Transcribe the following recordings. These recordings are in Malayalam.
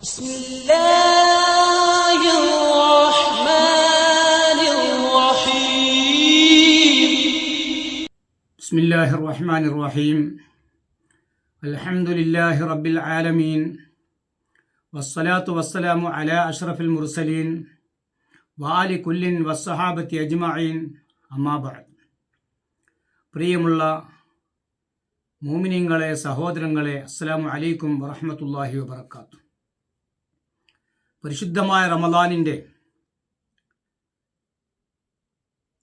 بسم الله الرحمن الرحيم بسم الله الرحمن الرحيم الحمد لله رب العالمين والصلاة والسلام على أشرف المرسلين وآل كل والصحابة أجمعين أما بعد പ്രിയമുള്ള മൂമിനിങ്ങളെ സഹോദരങ്ങളെ അസ്സലാമു അലൈക്കും വറഹ്മത്തുള്ളാഹി വബർക്കാത്തു പരിശുദ്ധമായ റമദാനിന്റെ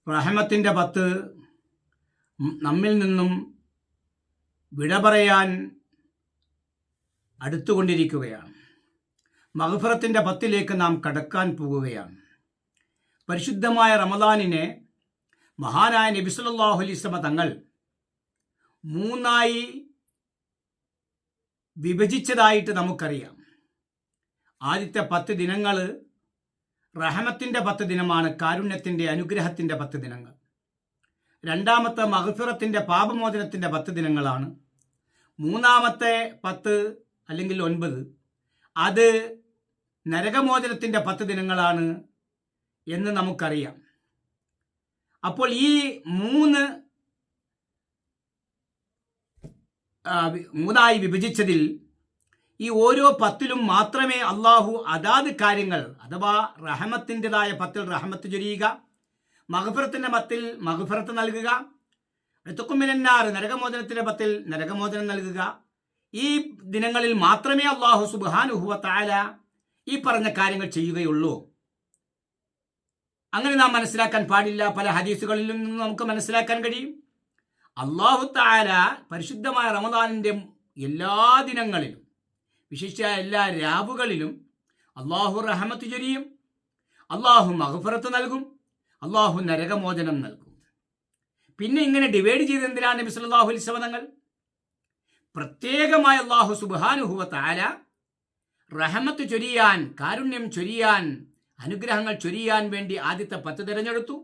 റഹമത്തിന്റെ പത്ത് നമ്മിൽ നിന്നും വിട പറയാൻ അടുത്തുകൊണ്ടിരിക്കുകയാണ്. മഹഫറത്തിന്റെ പത്തിലേക്ക് നാം കടക്കാൻ പോകുകയാണ് പരിശുദ്ധമായ റമദാനിനെ മഹാനായ നബി സല്ലല്ലാഹു അലൈഹി തങ്ങൾ മൂന്നായി വിഭജിച്ചതായിട്ട് നമുക്കറിയാം. ആദ്യത്തെ പത്ത് ദിനങ്ങൾ റഹമത്തിന്റെ പത്ത് ദിനമാണ് കാരുണ്യത്തിന്റെ അനുഗ്രഹത്തിന്റെ പത്ത് ദിനങ്ങൾ. രണ്ടാമത്തെ മഹഫിറത്തിന്റെ പാപമോചനത്തിന്റെ പത്ത് ദിനങ്ങളാണ്. മൂന്നാമത്തെ പത്ത് അല്ലെങ്കിൽ ഒൻപത് അത് നരകമോചനത്തിന്റെ പത്ത് ദിനങ്ങളാണ് എന്ന് നമുക്കറിയാം. അപ്പോൾ ഈ മൂന്ന് മൂന്നായി വിഭജിച്ചതിൽ ഈ ഓരോ പത്തിലും മാത്രമേ അള്ളാഹു അതാത് കാര്യങ്ങൾ അഥവാ റഹമത്തിന്റെതായ പത്തിൽ റഹമത്ത് ചൊരിയുക മഹഫറത്തിന്റെ പത്തിൽ മഹഫറത്ത് നൽകുക ഋത്തുക്കുമിനാർ നരകമോചനത്തിന്റെ പത്തിൽ നരകമോചനം നൽകുക. ഈ ദിനങ്ങളിൽ മാത്രമേ അള്ളാഹു സുബാനുഹുവ ഈ പറഞ്ഞ കാര്യങ്ങൾ ചെയ്യുകയുള്ളൂ. അങ്ങനെ നാം മനസ്സിലാക്കാൻ പാടില്ല. പല ഹദീസുകളിലും നിന്നും നമുക്ക് മനസ്സിലാക്കാൻ കഴിയും. അള്ളാഹു താല പരിശുദ്ധമായ റമദാനിന്റെ എല്ലാ ദിനങ്ങളിലും വിശിഷ്ട എല്ലാ രാവുകളിലും അള്ളാഹു റഹമത്ത് ചൊരിയും അള്ളാഹു മഹഫറത്ത് നൽകും അള്ളാഹു നരകമോചനം നൽകും. പിന്നെ ഇങ്ങനെ ഡിവൈഡ് ചെയ്ത് എന്തിനാണ് നബി സല്ലല്ലാഹു അലൈഹി വസല്ലം തങ്ങൾ? പ്രത്യേകമായ അള്ളാഹു സുബ്ഹാനുഹുവ താല റഹമത്ത് ചൊരിയാൻ കാരുണ്യം ചൊരിയാൻ അനുഗ്രഹങ്ങൾ ചൊരിയാൻ വേണ്ടി ആദ്യത്തെ പത്ത് തിരഞ്ഞെടുത്തു.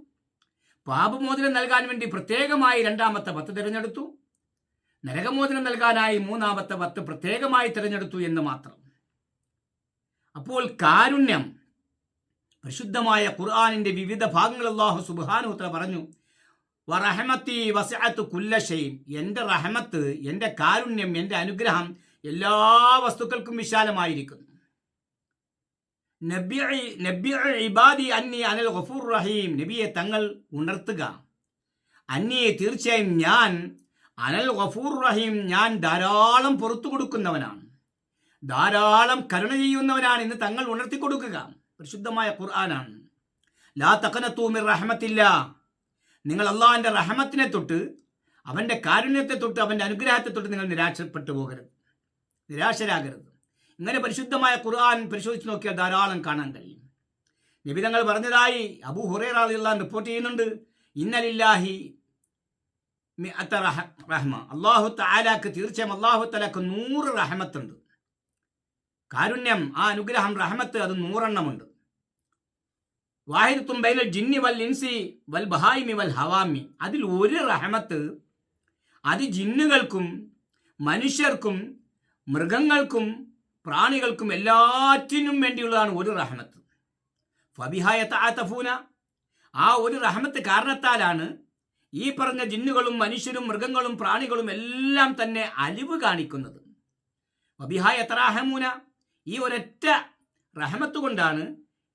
പാപമോചനം നൽകാൻ വേണ്ടി പ്രത്യേകമായി രണ്ടാമത്തെ പത്ത് തിരഞ്ഞെടുത്തു. നരകമോചനം നൽകാനായി മൂന്നാമത്തെ വത്ത് പ്രത്യേകമായി തിരഞ്ഞെടുത്തു എന്ന് മാത്രം. അപ്പോൾ കാരുണ്യം പരിശുദ്ധമായ ഖുർആാനിന്റെ വിവിധ ഭാഗങ്ങൾ അള്ളാഹു സുബാനുത്ര പറഞ്ഞു വസഅത്ത് കുല്ലഷയും എന്റെ റഹമത്ത് എന്റെ കാരുണ്യം എന്റെ അനുഗ്രഹം എല്ലാ വസ്തുക്കൾക്കും വിശാലമായിരിക്കുന്നു. ഇബാദി അന്നി അനിൽ റഹീം. നബിയെ തങ്ങൾ ഉണർത്തുക. അന്നിയെ തീർച്ചയായും ഞാൻ അനൽ ഗഫൂർ റഹീം ഞാൻ ധാരാളം പുറത്തു കൊടുക്കുന്നവനാണ്. ധാരാളം കരുണ ചെയ്യുന്നവനാണ് ഇന്ന് തങ്ങൾ ഉണർത്തി കൊടുക്കുക. പരിശുദ്ധമായ ഖുർആനാണ്. ലാ തക്കനത്തൂമിർ റഹമത്തില്ല. നിങ്ങൾ അള്ളാഹിന്റെ റഹമത്തിനെ തൊട്ട് അവന്റെ കാരുണ്യത്തെ തൊട്ട് അവന്റെ അനുഗ്രഹത്തെ തൊട്ട് നിങ്ങൾ നിരാശപ്പെട്ടു പോകരുത്. നിരാശരാകരുത്. ഇങ്ങനെ പരിശുദ്ധമായ ഖുർആൻ പരിശോധിച്ച് നോക്കിയാൽ ധാരാളം കാണാൻ കഴിയും. നിബിതങ്ങൾ പറഞ്ഞതായി അബൂ ഹുറൈറ റിപ്പോർട്ട് ചെയ്യുന്നുണ്ട്. ഇന്നലില്ലാഹി റഹ്മ. അള്ളാഹു താലാക്ക് തീർച്ചയായും അള്ളാഹു തലാക്ക് നൂറ് റഹമത്തുണ്ട്. കാരുണ്യം ആ അനുഗ്രഹം റഹമത്ത് അത് നൂറെണ്ണമുണ്ട്. വാഹിദത്തും ബൈനൽ ജിന്നി വൽ ഇൻസി വൽ ബഹായിമി വൽ ഹവാമി. അതിൽ ഒരു റഹമത്ത് അത് ജിന്നുകൾക്കും മനുഷ്യർക്കും മൃഗങ്ങൾക്കും പ്രാണികൾക്കും എല്ലാറ്റിനും വേണ്ടിയുള്ളതാണ് ഒരു റഹമത്ത്. ഫബിഹായ ആ ഒരു റഹമത്ത് കാരണത്താലാണ് ഈ പറഞ്ഞ ജിന്നുകളും മനുഷ്യരും മൃഗങ്ങളും പ്രാണികളും എല്ലാം തന്നെ അലിവ് കാണിക്കുന്നത്. വബിഹായ തറാഹമൂന ഈ ഒരൊറ്റ റഹമത്ത് കൊണ്ടാണ്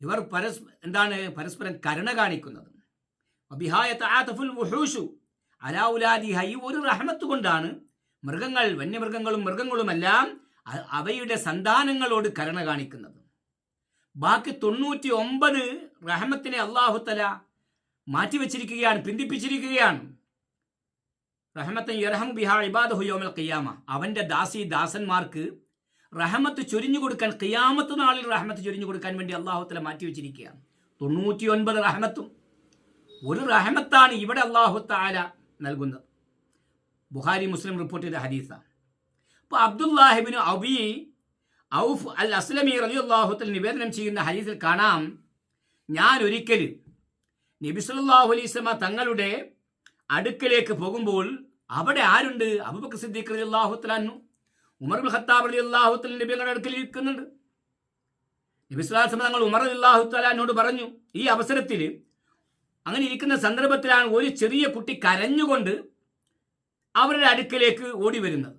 ഇവർ പരസ് എന്താണ് പരസ്പരം കരുണ കാണിക്കുന്നത്. വബിഹായ തആതഫുൽ വുഹൂഷു. അലാ ഉലാദിഹ ഈ ഒരു റഹമത്ത് കൊണ്ടാണ് മൃഗങ്ങൾ വന്യമൃഗങ്ങളും മൃഗങ്ങളുമെല്ലാം അവയുടെ സന്താനങ്ങളോട് കരുണ കാണിക്കുന്നത്. ബാക്കി തൊണ്ണൂറ്റി ഒമ്പത് റഹമത്തിനെ അള്ളാഹുത്തല മാറ്റിവെച്ചിരിക്കുകയാണ് പിന്തിപ്പിച്ചിരിക്കുകയാണ്. റഹമത്തൻ യർഹം ബിഹ ഇബാദഹു ഹുയോമൽ ഖിയാമ. അവന്റെ ദാസി ദാസന്മാർക്ക് റഹമത്ത് ചൊരിഞ്ഞു കൊടുക്കാൻ ഖിയാമത്ത് നാളിൽ റഹമത്ത് ചൊരിഞ്ഞു കൊടുക്കാൻ വേണ്ടി അള്ളാഹുത്തല മാറ്റിവെച്ചിരിക്കുകയാണ്. തൊണ്ണൂറ്റി ഒൻപത് റഹമത്തും ഒരു റഹമത്താണ് ഇവിടെ അള്ളാഹു താല നൽകുന്നത്. ബുഹാരി മുസ്ലിം റിപ്പോർട്ട് ചെയ്ത ഹദീസാണ്. അപ്പോൾ അബ്ദുല്ലാഹിബിന് അബി ഔഫ് അൽ അസ്ലമി റലി അള്ളാഹുത്തൽ നിവേദനം ചെയ്യുന്ന ഹദീസിൽ കാണാം ഞാൻ ഒരിക്കൽ നബി സല്ലല്ലാഹു അലൈഹി വസല്ലമ തങ്ങളുടെ അടുക്കലേക്ക് പോകുമ്പോൾ അവിടെ ആരുണ്ട്? അബൂബക്കർ സിദ്ദീഖ് തആല അൻഹു ഉമർ ഖത്താബ് റളിയല്ലാഹു നബി നബിയുടെ അടുക്കൽ ഇരിക്കുന്നുണ്ട്. നബിസ്ലാസം തങ്ങൾ ഉമർ അള്ളാഹുത്തലാനോട് പറഞ്ഞു ഈ അവസരത്തിൽ അങ്ങനെ ഇരിക്കുന്ന സന്ദർഭത്തിലാണ് ഒരു ചെറിയ കുട്ടി കരഞ്ഞുകൊണ്ട് അവരുടെ അടുക്കലേക്ക് ഓടി വരുന്നത്.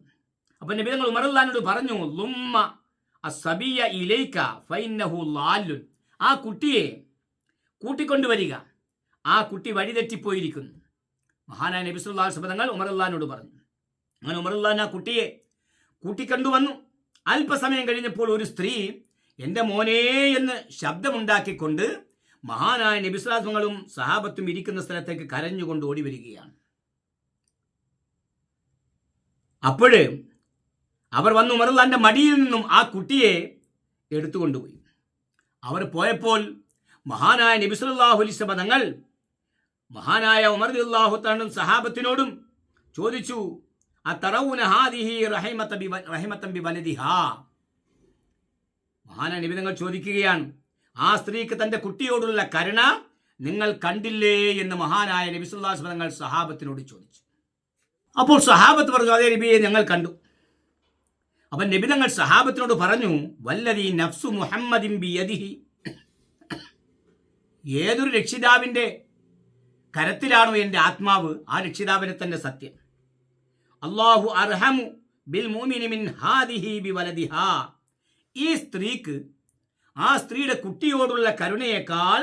അപ്പൊ നബി തങ്ങൾ ഉമർ അള്ളഹാനോട് പറഞ്ഞു ലുമ്മ അസബിയ ഇലൈക്ക ഫൈനഹു ലാലുൻ ആ കുട്ടിയെ കൂട്ടിക്കൊണ്ടുവരിക. ആ കുട്ടി വഴിതെറ്റിപ്പോയിരിക്കുന്നു. മഹാനായ നബിസുല്ലാ ശബ്ദങ്ങൾ ഉമറുല്ലാനോട് പറഞ്ഞു. അങ്ങനെ ഉമറുല്ലാൻ ആ കുട്ടിയെ കൂട്ടിക്കൊണ്ടുവന്നു അല്പസമയം കഴിഞ്ഞപ്പോൾ ഒരു സ്ത്രീ എന്റെ മോനെ എന്ന് ശബ്ദമുണ്ടാക്കിക്കൊണ്ട് മഹാനായ നബിസ്ലാസങ്ങളും സഹാബത്തും ഇരിക്കുന്ന സ്ഥലത്തേക്ക് കരഞ്ഞുകൊണ്ട് ഓടി വരികയാണ്. അപ്പോഴ് അവർ വന്ന് ഉമറുല്ലാന്റെ മടിയിൽ നിന്നും ആ കുട്ടിയെ എടുത്തുകൊണ്ടുപോയി. അവർ പോയപ്പോൾ മഹാനായ നബിസുല്ലാഹു അലിസ്ലമ തങ്ങൾ മഹാനായ ഉമർ താണ്ടും സഹാബത്തിനോടും ചോദിച്ചു നബി ചോദിക്കുകയാണ് ആ സ്ത്രീക്ക് തന്റെ കുട്ടിയോടുള്ള കരുണ നിങ്ങൾ കണ്ടില്ലേ? എന്ന് മഹാനായ നബിസുല്ലാസ് തങ്ങൾ സഹാബത്തിനോട് ചോദിച്ചു. അപ്പോൾ സഹാബത്ത് പറഞ്ഞു അതേ നബിയെ ഞങ്ങൾ കണ്ടു. അപ്പൊ നബി തങ്ങൾ സഹാബത്തിനോട് പറഞ്ഞു വല്ലതി നഫ്സു മുഹമ്മദിൻ ഏതൊരു രക്ഷിതാവിന്റെ കരത്തിലാണോ എന്റെ ആത്മാവ്? ആ രക്ഷിതാവിനെ തന്നെ സത്യം. അള്ളാഹു അർഹമു ബിൽ മൂമിനി മിൻ ഹാദിഹി ബി ഈ സ്ത്രീക്ക് ആ സ്ത്രീയുടെ കുട്ടിയോടുള്ള കരുണയേക്കാൾ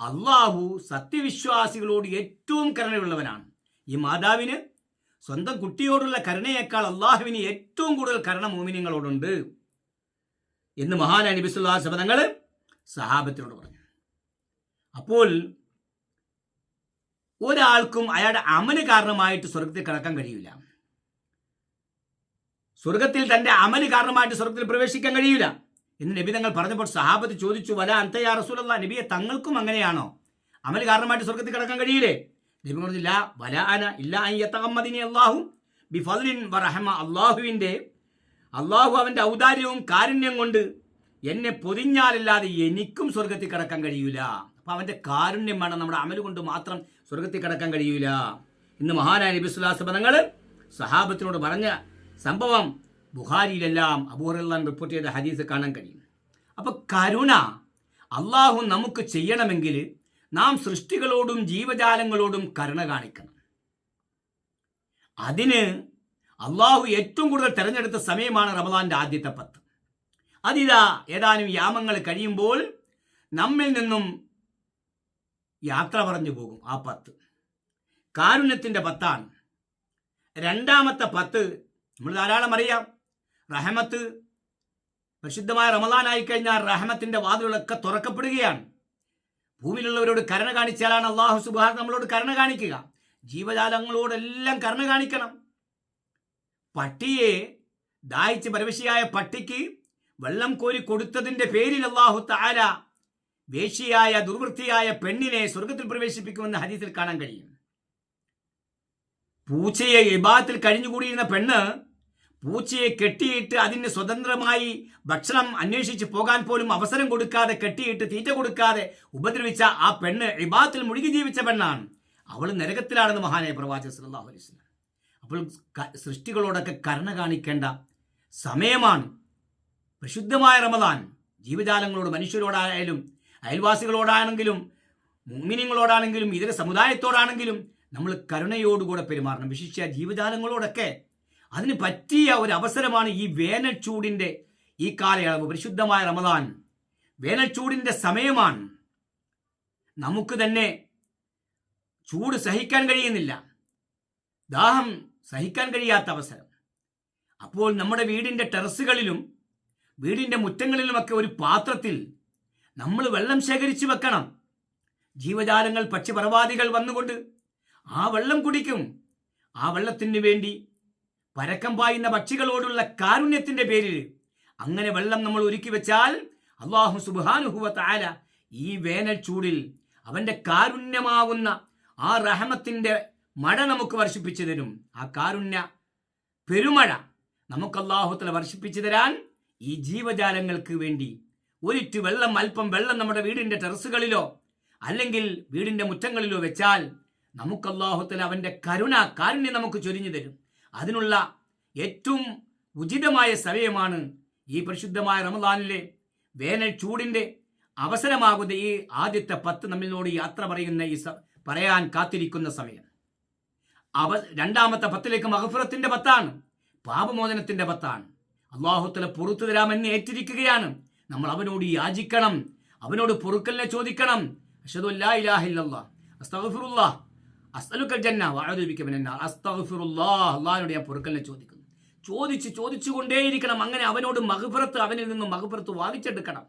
അള്ളാഹു സത്യവിശ്വാസികളോട് ഏറ്റവും കരുണയുള്ളവനാണ്. ഈ മാതാവിന് സ്വന്തം കുട്ടിയോടുള്ള കരുണയേക്കാൾ അള്ളാഹുവിന് ഏറ്റവും കൂടുതൽ കരുണ മോമിനിങ്ങളോടുണ്ട് എന്ന് മഹാൻ നബിസുല്ലാ ശബ്ദങ്ങൾ സഹാബത്തിനോട് പറഞ്ഞു. അപ്പോൾ ഒരാൾക്കും അയാളുടെ അമന് കാരണമായിട്ട് സ്വർഗത്തിൽ കിടക്കാൻ കഴിയില്ല സ്വർഗത്തിൽ തന്റെ അമന് കാരണമായിട്ട് സ്വർഗത്തിൽ പ്രവേശിക്കാൻ കഴിയില്ല എന്ന് നബി തങ്ങൾ പറഞ്ഞപ്പോൾ സഹാബത്ത് ചോദിച്ചു വല അന്തയാ റസൂലല്ല നബിയെ തങ്ങൾക്കും അങ്ങനെയാണോ? അമൽ കാരണമായിട്ട് സ്വർഗത്തിൽ കിടക്കാൻ കഴിയില്ലേ? നബി പറഞ്ഞില്ല വല അന ഇല്ല അയ്യത്തഹമ്മദിനി അള്ളാഹു ബിഫലിൻ വറഹമ അള്ളാഹുവിന്റെ അള്ളാഹു അവന്റെ ഔദാര്യവും കാരുണ്യം കൊണ്ട് എന്നെ പൊതിഞ്ഞാലല്ലാതെ എനിക്കും സ്വർഗത്തിൽ കിടക്കാൻ കഴിയൂല. അപ്പൊ അവന്റെ കാരുണ്യം വേണം. നമ്മുടെ അമൽ കൊണ്ട് മാത്രം സ്വർഗത്തിൽ കിടക്കാൻ കഴിയൂല. ഇന്ന് മഹാനായ നബി സുല്ലാസ് പദങ്ങൾ സഹാബത്തിനോട് പറഞ്ഞ സംഭവം ബുഹാരിയിലെല്ലാം അബൂറല്ലാൻ റിപ്പോർട്ട് ചെയ്ത ഹദീസ് കാണാൻ കഴിയും. അപ്പൊ കരുണ അള്ളാഹു നമുക്ക് ചെയ്യണമെങ്കിൽ നാം സൃഷ്ടികളോടും ജീവജാലങ്ങളോടും കരുണ കാണിക്കണം. അതിന് അള്ളാഹു ഏറ്റവും കൂടുതൽ തെരഞ്ഞെടുത്ത സമയമാണ് റമദാന്റെ ആദ്യത്തെ പത്ത്. അതിതാ ഏതാനും യാമങ്ങൾ കഴിയുമ്പോൾ നമ്മിൽ നിന്നും യാത്ര പറഞ്ഞു പോകും ആ പത്ത്. കാരുണ്യത്തിന്റെ പത്താണ്. രണ്ടാമത്തെ പത്ത് നമ്മൾ ധാരാളം അറിയാം. റഹമത്ത് പരിശുദ്ധമായ റമദാനായി കഴിഞ്ഞാൽ റഹമത്തിന്റെ വാതിലുകളൊക്കെ തുറക്കപ്പെടുകയാണ്. ഭൂമിയിലുള്ളവരോട് കരുണ കാണിച്ചാലാണ് അള്ളാഹു സുബാർ നമ്മളോട് കരുണ കാണിക്കുക. ജീവജാലങ്ങളോടെല്ലാം കരുണ കാണിക്കണം. പട്ടിയെ ദാഹിച്ച് പരവശിയായ പട്ടിക്ക് വെള്ളം കോരി കൊടുത്തതിന്റെ പേരിൽ അള്ളാഹു താര വേശിയായ ദുർവൃത്തിയായ പെണ്ണിനെ സ്വർഗത്തിൽ പ്രവേശിപ്പിക്കുമെന്ന് ഹദീസിൽ കാണാൻ കഴിയും. പൂച്ചയെ വിഭാഗത്തിൽ കഴിഞ്ഞുകൂടിയിരുന്ന പെണ്ണ് പൂച്ചയെ കെട്ടിയിട്ട് അതിന് സ്വതന്ത്രമായി ഭക്ഷണം അന്വേഷിച്ച് പോകാൻ പോലും അവസരം കൊടുക്കാതെ കെട്ടിയിട്ട് തീറ്റ കൊടുക്കാതെ ഉപദ്രവിച്ച ആ പെണ്ണ് ഇബാത്തിൽ മുഴുകി ജീവിച്ച പെണ്ണാണ്. അവൾ നരകത്തിലാണെന്ന് മഹാനായ പ്രവാചക സല്ലല്ലാഹു അലൈഹി വസല്ലം അപ്പോൾ സൃഷ്ടികളോടൊക്കെ കരുണ കാണിക്കേണ്ട സമയമാണ്. പ്രശുദ്ധമായ റമദാൻ ജീവജാലങ്ങളോട് മനുഷ്യരോടായാലും അയൽവാസികളോടാണെങ്കിലും മുങ്ങിനിങ്ങളോടാണെങ്കിലും ഇതര സമുദായത്തോടാണെങ്കിലും നമ്മൾ കരുണയോടുകൂടെ പെരുമാറണം. വിശിഷ്യ ജീവജാലങ്ങളോടൊക്കെ അതിന് പറ്റിയ ഒരു അവസരമാണ് ഈ വേനൽച്ചൂടിന്റെ ഈ കാലയളവ്. പരിശുദ്ധമായ റമദാൻ വേനൽച്ചൂടിന്റെ സമയമാണ്. നമുക്ക് തന്നെ ചൂട് സഹിക്കാൻ കഴിയുന്നില്ല. ദാഹം സഹിക്കാൻ കഴിയാത്ത അവസരം. അപ്പോൾ നമ്മുടെ വീടിന്റെ ടെറസുകളിലും വീടിന്റെ മുറ്റങ്ങളിലുമൊക്കെ ഒരു പാത്രത്തിൽ നമ്മൾ വെള്ളം ശേഖരിച്ചു വെക്കണം. ജീവജാലങ്ങൾ പക്ഷിപർവാദികൾ വന്നുകൊണ്ട് ആ വെള്ളം കുടിക്കും. ആ വെള്ളത്തിന് വേണ്ടി പരക്കം പായുന്ന പക്ഷികളോടുള്ള കാരുണ്യത്തിന്റെ പേരിൽ അങ്ങനെ വെള്ളം നമ്മൾ ഒരുക്കി വെച്ചാൽ അള്ളാഹു സുബാനുഹുവ ഈ വേനൽ ചൂടിൽ അവന്റെ കാരുണ്യമാവുന്ന ആ റഹമത്തിന്റെ മഴ നമുക്ക് വർഷിപ്പിച്ചു തരും. ആ കാരുണ്യ പെരുമഴ നമുക്ക് അള്ളാഹുത്തല വർഷിപ്പിച്ചു തരാൻ ഈ ജീവജാലങ്ങൾക്ക് വേണ്ടി ഒരിറ്റ് വെള്ളം അല്പം വെള്ളം നമ്മുടെ വീടിന്റെ ടെറസുകളിലോ അല്ലെങ്കിൽ വീടിന്റെ മുറ്റങ്ങളിലോ വെച്ചാൽ നമുക്ക് അള്ളാഹുത്തല അവന്റെ കരുണ കാരുണ്യം നമുക്ക് ചൊരിഞ്ഞു തരും. അതിനുള്ള ഏറ്റവും ഉചിതമായ സമയമാണ് ഈ പരിശുദ്ധമായ റമദാനിലെ വേനൽ ചൂടിന്റെ അവസരമാകുന്ന ഈ ആദ്യത്തെ പത്ത് നമ്മളോട് യാത്ര പറയുന്ന ഈ പറയാൻ കാത്തിരിക്കുന്ന സമയം. അവ രണ്ടാമത്തെ പത്തിലേക്ക് മഹഫുറത്തിന്റെ പത്താണ് പാപമോചനത്തിന്റെ പത്താണ്. അള്ളാഹുത്തല പുറത്തു തരാമെന്ന് ഏറ്റിരിക്കുകയാണ്. നമ്മൾ അവനോട് യാചിക്കണം അവനോട് പൊറുക്കലിനെ ചോദിക്കണം. ജന്ന പൊറുക്കലിനെ ചോദിക്കുന്നു. ചോദിച്ച് ചോദിച്ചു കൊണ്ടേയിരിക്കണം അങ്ങനെ അവനോട് മഹുപുറത്ത് അവനിൽ നിന്നും മഹുപുറത്ത് വാങ്ങിച്ചെടുക്കണം.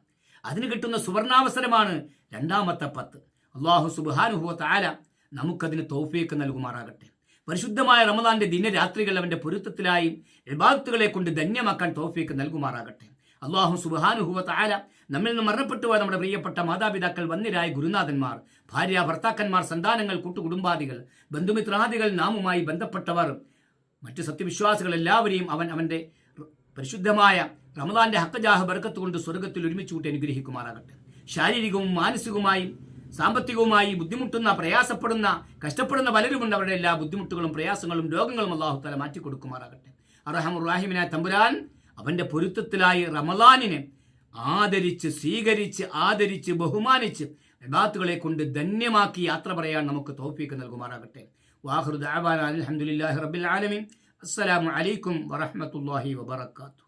അതിന് കിട്ടുന്ന സുവർണാവസരമാണ് രണ്ടാമത്തെ പത്ത്. അള്ളാഹു സുബ്ഹാനുഹു താല നമുക്കതിന് തൗഫീക്ക് നൽകുമാറാകട്ടെ. പരിശുദ്ധമായ റമദാന്റെ ദിനരാത്രികൾ അവന്റെ പൊരുത്തത്തിലായി ഇബാദത്തുകളെ കൊണ്ട് ധന്യമാക്കാൻ തൗഫീക്ക് നൽകുമാറാകട്ടെ. അള്ളാഹു സുബാനുഹുവ നമ്മിൽ നിന്ന് മരണപ്പെട്ടു പോയ നമ്മുടെ പ്രിയപ്പെട്ട മാതാപിതാക്കൾ വന്നിരായ ഗുരുനാഥന്മാർ ഭാര്യ ഭർത്താക്കന്മാർ സന്താനങ്ങൾ കൂട്ടുകുടുംബാദികൾ ബന്ധുമിത്രാദികൾ നാമുമായി ബന്ധപ്പെട്ടവർ മറ്റ് സത്യവിശ്വാസികൾ എല്ലാവരെയും അവൻ അവന്റെ പരിശുദ്ധമായ റമദാന്റെ ഹക്കജാഹ ബർക്കത്ത് കൊണ്ട് സ്വർഗത്തിൽ ഒരുമിച്ച് കൂട്ടി അനുഗ്രഹിക്കുമാറാകട്ടെ. ശാരീരികവും മാനസികവുമായും സാമ്പത്തികവുമായി ബുദ്ധിമുട്ടുന്ന പ്രയാസപ്പെടുന്ന കഷ്ടപ്പെടുന്ന പലരുമുണ്ട്. അവരുടെ എല്ലാ ബുദ്ധിമുട്ടുകളും പ്രയാസങ്ങളും രോഗങ്ങളും അള്ളാഹു തല മാറ്റിക്കൊടുക്കുമാറാകട്ടെ. അറഹമുറാഹിമിനായ തമ്പുരാൻ അവന്റെ പൊരുത്തത്തിലായി റമലാനിനെ ആദരിച്ച് സ്വീകരിച്ച് ആദരിച്ച് ബഹുമാനിച്ച് ഇബാത്തുകളെ കൊണ്ട് ധന്യമാക്കി യാത്ര പറയാൻ നമുക്ക് തോഫീക്ക് നൽകുമാറാകട്ടെ. വാഹൃദ് അലഹമുല്ലാഹി റബ്ബിൽ ആലമീൻ. അസ്സലാമു അലൈക്കും വറഹ്മത്തുള്ളാഹി വബറകാതുഹു